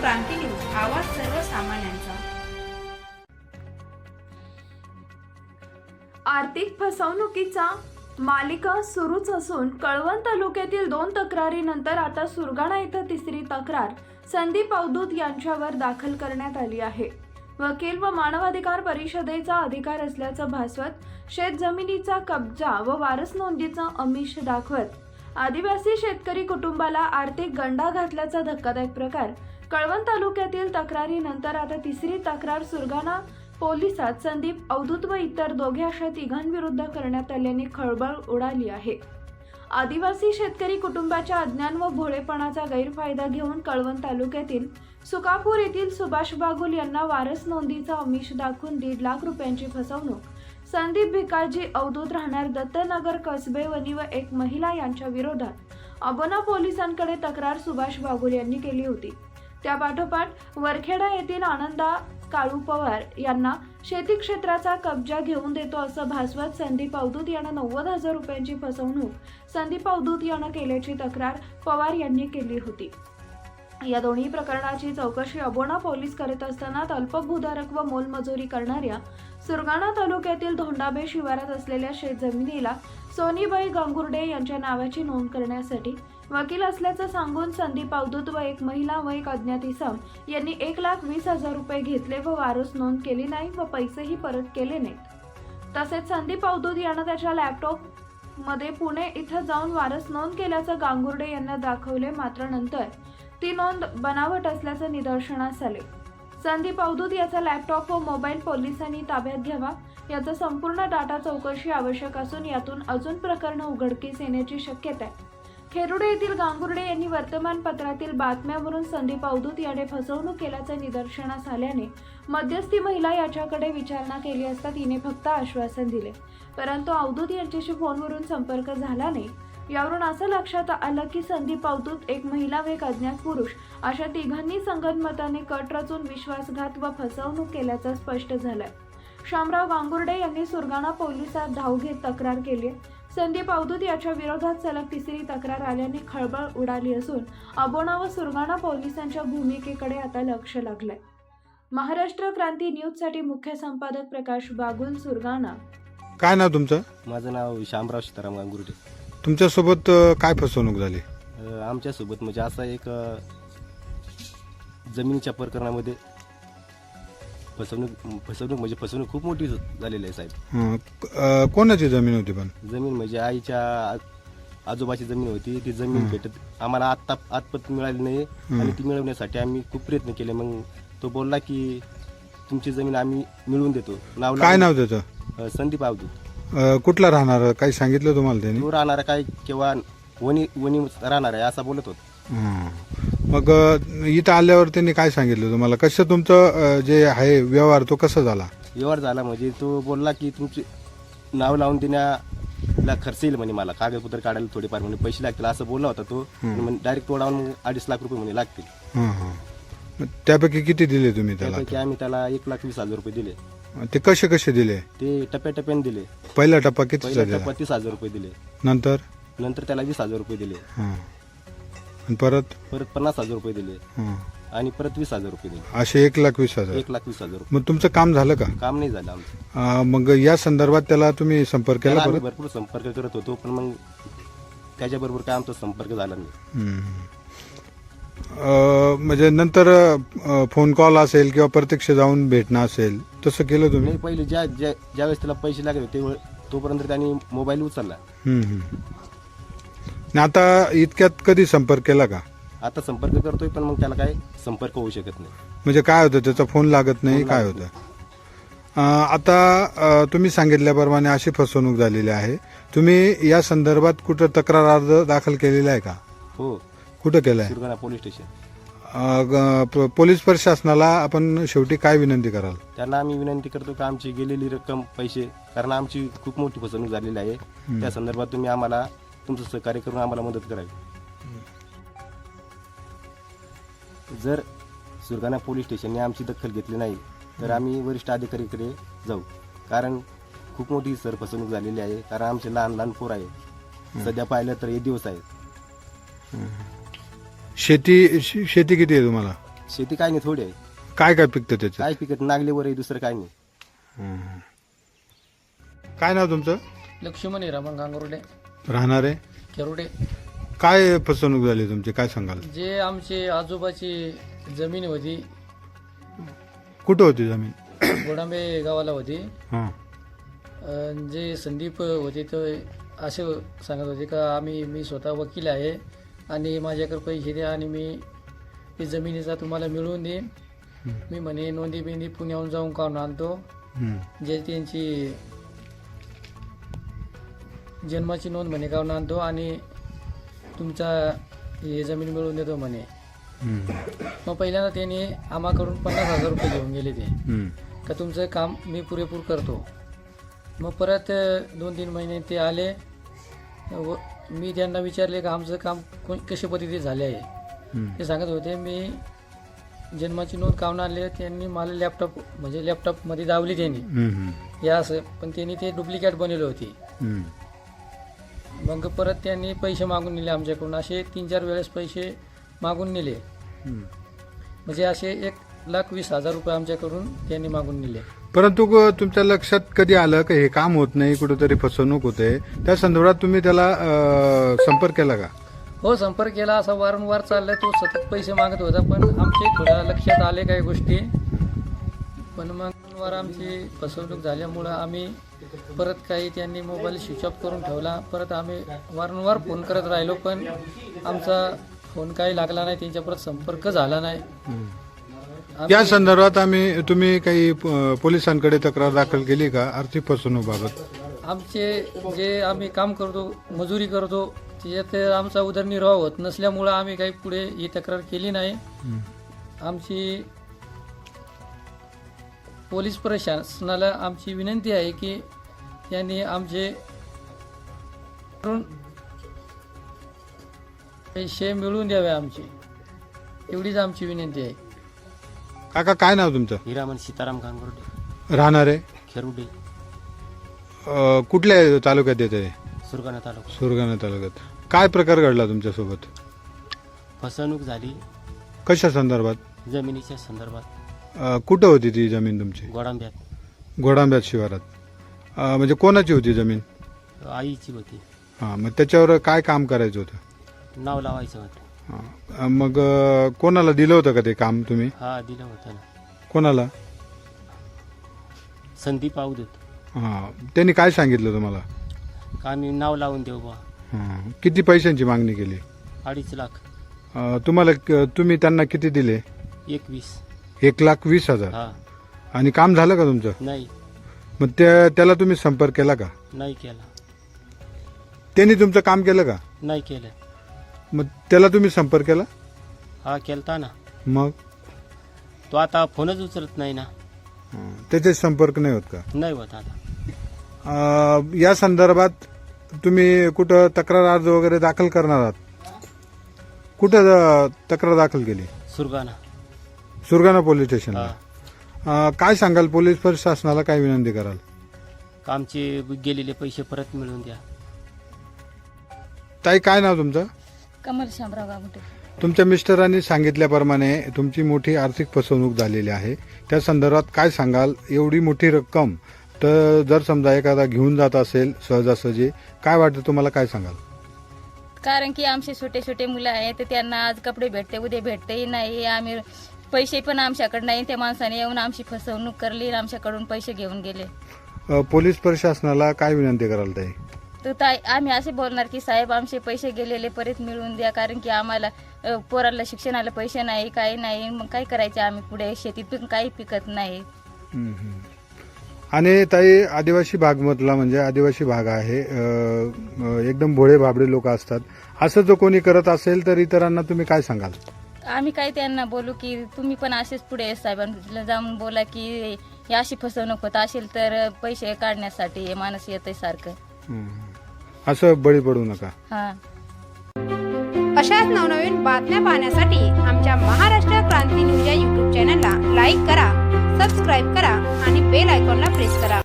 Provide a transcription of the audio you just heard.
क्रांती news आवाज सर्वसामान्यांचा. आर्थिक फसवणुकीचा मालिका सुरूच असून कळवण तालुक्यातील दोन तक्रारीनंतर आता सुरगाणा इथं तिसरी तक्रार संदीप अवधूत यांच्यावर दाखल करण्यात आली आहे. वकील व मानवाधिकार परिषदेचा अधिकार असल्याचं भासवत शेत जमिनीचा कब्जा व वारस नोंदीचा अमिष दाखवत आदिवासी शेतकरी कुटुंबाला आर्थिक गंडा घातल्याचा धक्कादायक प्रकार कळवण तालुक्यातील तक्रारीनंतर आता तिसरी तक्रार सुरगाणा पोलिसात संदीप अवधूत व इतर दोघे अशा तिघांविरुद्ध करण्यात आल्याने खळबळ उडाली आहे. आदिवासी शेतकरी कुटुंबाच्या अज्ञान व भोळेपणाचा गैरफायदा घेऊन कळवण तालुक्यातील सुकापूर येथील सुभाष बागुल यांना वारस नोंदीचा अमिष दाखवून दीड लाख रुपयांची फसवणूक. संदीप भिकाजी अवधूत राहणार दत्तनगर कसबे वनी व एक महिला यांच्या विरोधात. अबोना पोलिसांकडे तक्रार सुभाष बागुल यांनी केली होती. त्या पाठोपाठ वरखेडा येथील आनंदा काळू पवार यांना शेती क्षेत्राचा कब्जा घेऊन देतो असं भासवत संदीप अवधूत यांना नव्वद हजार रुपयांची फसवणूक संदीप अवधूत यानं केल्याची तक्रार पवार यांनी केली होती. या दोन्ही प्रकरणाची चौकशी अबोणा पोलीस करत असताना अल्पभूधारक व मोलमजुरी करणाऱ्या सुरगाणा तालुक्यातील धोंडाबे शिवारात असलेल्या शेतजमिनीला सोनीबाई गांगुर्डे यांच्या नावाची नोंद करण्यासाठी वकील असल्याचं सांगून संदीप अवधूत व एक महिला व एक अज्ञात इसम यांनी एक लाख वीस हजार रुपये घेतले व वारस नोंद केली नाही व पैसेही परत केले नाहीत. तसेच संदीप अवधूत यानं त्याच्या लॅपटॉपमध्ये पुणे इथं जाऊन वारस नोंद केल्याचं गांगुर्डे यांना दाखवले मात्र नंतर ती नोंद बनावट असल्याचं निदर्शनास आले. संदीप अवधूत याचा लॅपटॉप व मोबाईल पोलिसांनी ताब्यात घ्यावा याचा संपूर्ण डाटा चौकशी आवश्यक असून यातून अजून प्रकरणं उघडकीस येण्याची शक्यता आहे. खेरुडे येथील गांगुर्डे यांनी वर्तमानपत्रातील बातम्यावरून संदीप अवधूत याने फसवणूक केल्याचं निदर्शनास आल्याने मध्यस्थी महिला याच्याकडे विचारणा केली असता तिने फक्त आश्वासन दिले परंतु अवधूत यांच्याशी फोनवरून संपर्क झाला नाही यावरून असं लक्षात आलं की संदीप अवधूत एक महिला व एक अज्ञात पुरुष अशा तिघांनी संगनमताने कट रचून विश्वासघात व फसवणूक केल्याचं स्पष्ट झालंय शामराव गांगुर्डे यांनी सुरगाणा पोलिसात धाव घेत तक्रार केली आहे. संदीप अवधूत याच्या विरोधात सलग तिसरी तक्रार आल्याने खळबळ उडाली असून अबोणा व सुरगाणा पोलिसांच्या भूमिकेकडे आता लक्ष लागलंय. महाराष्ट्र क्रांती न्यूजसाठी मुख्य संपादक प्रकाश बागुल सुरगाणा. काय नाव तुमचं? माझं नाव शामराव सीताराम गांगुर्डे. तुमच्यासोबत अ, काय फसवणूक झाली? अ, आमच्यासोबत म्हणजे असा एक अ, जमिनीच्या प्रकरणामध्ये फसवणूक फसवणूक म्हणजे फसवणूक खूप मोठी झालेली आहे साहेब. हं, अ, कोणाची जमीन होती पण? जमीन म्हणजे आईच्या आ- आजोबाची जमीन होती. ती जमीन भेटत आम्हाला आत्ता आतपत मिळाली नाही आणि ती मिळवण्यासाठी आम्ही खूप प्रयत्न केले. मग तो बोलला की तुमची जमीन आम्ही मिळवून देतो. नाव काय नाव त्याचं? संदीप अवधूत अ, कुठला राहणार? काही सांगितलं तुम्हाला त्यांनी? तो राहणार काय किंवा वणी वणी राहणार आहे असा बोलत होता. हं. मग इथं आल्यावर त्यांनी काय सांगितलं तुम्हाला? कसं तुमचं अ, जे आहे व्यवहार तो कसा झाला? व्यवहार झाला म्हणजे तो बोलला की तुमचे नाव लावून देण्याला खर्च येईल म्हणे मला. कागदपत्र काढायला थोडेफार म्हणे पैसे लागतील असं बोलला होता तो. डायरेक्ट तोडावून मग अडीच लाख रुपये म्हणे लागतील. हं, हं. मग त्यापैकी किती दिले तुम्ही त्याला? त्यापैकी आम्ही त्याला एक लाख वीस हजार रुपये दिले. ते कसे कसे दिले? ते टप्प्याटप्प्याने दिले. पहिला टप्पा कितीचा पहिल्या दिला? टप्प्यात तीस हजार रुपये दिले. नंतर? नंतर त्याला वीस हजार रुपये दिले. हं. आणि परत? परत पन्नास हजार रुपये दिले. हं. आणि परत वीस हजार रुपये दिले. असे एक लाख वीस हजार. एक लाख वीस हजार रुपये. मग तुमचं काम झालं का? काम नाही झालं आमचं. अ, मग या संदर्भात त्याला तुम्ही संपर्क त्याला केला आम्ही परत? भरपूर संपर्क करत होतो पण मग त्याच्याबरोबर काय आमचा संपर्क झाला नाही. अ, म्हणजे नंतर अ, फोन कॉल असेल किंवा प्रत्यक्ष जाऊन भेटणं असेल तसं केलं तुम्ही? नाही पहिले ज्या ज्या ज्यावेळेस त्याला पैसे लागले तेव्हा तोपर्यंत त्यांनी मोबाईल उचलला. आणि आता इतक्यात कधी संपर्क केला का? आता संपर्क करतोय पण मग त्याला काय संपर्क होऊ शकत नाही. म्हणजे काय होतं त्याचा फोन लागत नाही काय होतं? अ, आता अ, तुम्ही सांगितल्याप्रमाणे अशी फसवणूक झालेली आहे. तुम्ही या संदर्भात कुठं तक्रार अर्ज दाखल केलेला आहे का? हो. कुठं केलं आहे सुरगाणा पोलीस स्टेशन. पोलीस प्रशासनाला आपण शेवटी काय विनंती कराल? त्यांना आम्ही विनंती करतो की आमची गेलेली रक्कम पैसे कारण आमची खूप मोठी फसवणूक झालेली आहे. त्या संदर्भात तुम्ही आम्हाला तुमचं सहकार्य करून आम्हाला मदत करावी. जर सुरगाणा पोलीस स्टेशनने आमची दखल घेतली नाही तर आम्ही वरिष्ठ अधिकारीकडे जाऊ. कारण खूप मोठी सर फसवणूक झालेली आहे कारण आमचे लहान लहान पोर आहे सध्या पाहिलं तर हे दिवस आहेत. शेती शे- शेती किती आहे तुम्हाला? शेती काय नाही थोडी आहे. काय काय पिकतं त्याच्यात? काय पिकत नागलीवर आहे दुसरं काय नाही. हं. काय नाव तुमचं? लक्ष्मण रमण गांगुर्डे. राहणार आहे? केरुडे काय फसवणूक झाली तुमची? काय सांगाल? जे आमचे आजोबाची जमीन होती कुठं होती जमीन? गोडांबे गावाला होती. हां. अन जे संदीप होते ते असे सांगत होते का आम्ही मी स्वतः वकील आहे आणि माझ्याकडे पैसे द्या आणि मी ते जमिनीचा तुम्हाला मिळवून देईन. मी म्हणे नोंदी बिंदी पुण्याहून जाऊन काढून आणतो. जे त्यांची जन्माची नोंद म्हणे काढून आणतो आणि तुमचा हे जमीन मिळवून देतो म्हणे. मग पहिल्यांदा त्यांनी आम्हाकडून पन्नास हजार रुपये घेऊन गेले ते. का तुमचं काम मी पुरेपूर करतो मग परत दोन तीन महिने ते आले व मी त्यांना विचारले का आमचं काम कोण कशा पद्धतीने झाले आहे. ते सांगत होते मी जन्माची नोंद काढून आणले त्यांनी मला लॅपटॉप म्हणजे लॅपटॉपमध्ये दावली त्यांनी. या असं पण त्यांनी ते डुप्लिकेट बनवली होती. मग परत त्यांनी पैसे मागून नेले आमच्याकडून. असे तीन चार वेळेस पैसे मागून नेले. म्हणजे असे एक लाख वीस हजार रुपये आमच्याकडून त्यांनी मागून नेले. परंतु ग- तुमच्या लक्षात कधी आलं की हे काम होत नाही कुठेतरी फसवणूक होते? त्या संदर्भात तुम्ही त्याला अं, संपर्क केला का? हो संपर्क केला. असा वारंवार चाललाय तो. सतत पैसे मागत होता पण आमचे थोड्या लक्षात आले काही गोष्टी. पण मग वारंवार आमची फसवणूक झाल्यामुळं आम्ही परत काही त्यांनी मोबाईल स्विच ऑफ करून ठेवला. परत आम्ही वारंवार फोन करत राहिलो पण आमचा फोन काही लागला नाही त्यांच्या परत संपर्क झाला नाही. आम्ही- या संदर्भात आम्ही तुम्ही काही अं, पोलिसांकडे तक्रार दाखल केली का? आर्थिक फसवणूक बाबत. आमचे जे आम्ही काम करतो मजुरी करतो त्याच्यात आमचा उदरनिर्वाह होत नसल्यामुळं आम्ही काही पुढे ही तक्रार केली नाही. आमची पोलीस प्रशासनाला आमची विनंती आहे की त्यांनी आमचे पैसे मिळवून द्यावे आमचे. एवढीच आमची विनंती आहे. काका काय नाव तुमचं? हिरामन सीताराम गांगुर्डे. राहणार आहे? खेरुडे. अं, कुठल्या तालुक्यात येते सुरगाणा तालुका. सुरगाणा तालुक्यात. काय प्रकार घडला तुमच्यासोबत? फसवणूक झाली. कशा संदर्भात? जमिनीच्या संदर्भात. अं, कुठं होती ती जमीन तुमची? गोडांब्यात. घोडांब्यात शिवारात. अं, म्हणजे कोणाची होती जमीन? आईची होती. हां मग त्याच्यावर काय काम करायचं होतं? नाव लावायचं होतं. हां. मग अं, कोणाला दिलं होतं का ते काम तुम्ही? हा दिलं होतं ना. कोणाला? संदीप अवधूत हां त्यांनी काय सांगितलं तुम्हाला? का आम्ही नाव लावून देऊ बा हां किती पैशांची मागणी केली? अडीच लाख. अं, तुम्हाला क- तुम्ही त्यांना किती दिले? एकवीस. एक लाख वीस हजार. हा. आणि काम झालं का तुमचं? नाही. मग त्या त्याला तुम्ही संपर्क केला का? नाही केलं. त्यांनी तुमचं काम केलं का? नाही केलं. मग त्याला तुम्ही संपर्क केला? हा केलता ना. मग? तो आता फोनच उचलत नाही ना. हां. त्याचे संपर्क नाही होत का? नाही होत आता. अं, या संदर्भात तुम्ही कुठं तक्रार अर्ज वगैरे दाखल करणार आहात? कुठं अं, तक्रार दाखल केली? सुरगाणा. सुरगाणा पोलीस स्टेशनला. हा. अं, काय सांगाल पोलीस प्रशासनाला काय विनंती कराल? आमचे गेलेले पैसे परत मिळवून द्या. ताई काय नाव तुमचं? कमल शामराव गावटे तुमच्या मिस्टरांनी सांगितल्याप्रमाणे तुमची मोठी आर्थिक फसवणूक झालेली आहे. त्या संदर्भात काय सांगाल? एवढी मोठी रक्कम तर जर समजा एखादा घेऊन जात असेल सहजासहजी काय वाटतं तुम्हाला काय सांगाल? कारण की आमचे छोटे छोटे मुलं आहेत तर त्यांना आज कपडे भेटते उद्या भेटतेही नाही. आम्ही पैसे पण आमच्याकडे नाही. त्या माणसाने येऊन आमची फसवणूक करली आणि आमच्याकडून पैसे घेऊन गेले. अ, पोलीस प्रशासनाला काय विनंती कराल ताई? तर ताई आम्ही असे बोलणार की साहेब आमचे पैसे गेलेले परत मिळवून द्या. कारण की आम्हाला अ, पोराला शिक्षणाला पैसे नाही काही नाही. मग काय करायचे आम्ही पुढे? शेतीत पण काही पिकत नाही. हम्म, हम्म. आणि ताई आदिवासी भागमधला म्हणजे आदिवासी भाग आहे. अ, अ, एकदम भोळे भाबडे लोक असतात. असं जो कोणी करत असेल तर इतरांना तुम्ही काय सांगाल? आम्ही काही त्यांना बोलू की तुम्ही पण असेच पुढे साहेबांना जाऊन बोला की ही अशी फसवणूक होत असेल तर पैसे काढण्यासाठी हे माणूस येतंय सारखं. हम्म. असं बळी पडू नका. हा. अशाच नवनवीन बातम्या पाहण्यासाठी आमच्या महाराष्ट्र क्रांती न्यूज या युट्यूब चॅनलला लाईक करा सबस्क्राईब करा आणि बेल आयकॉनला प्रेस करा.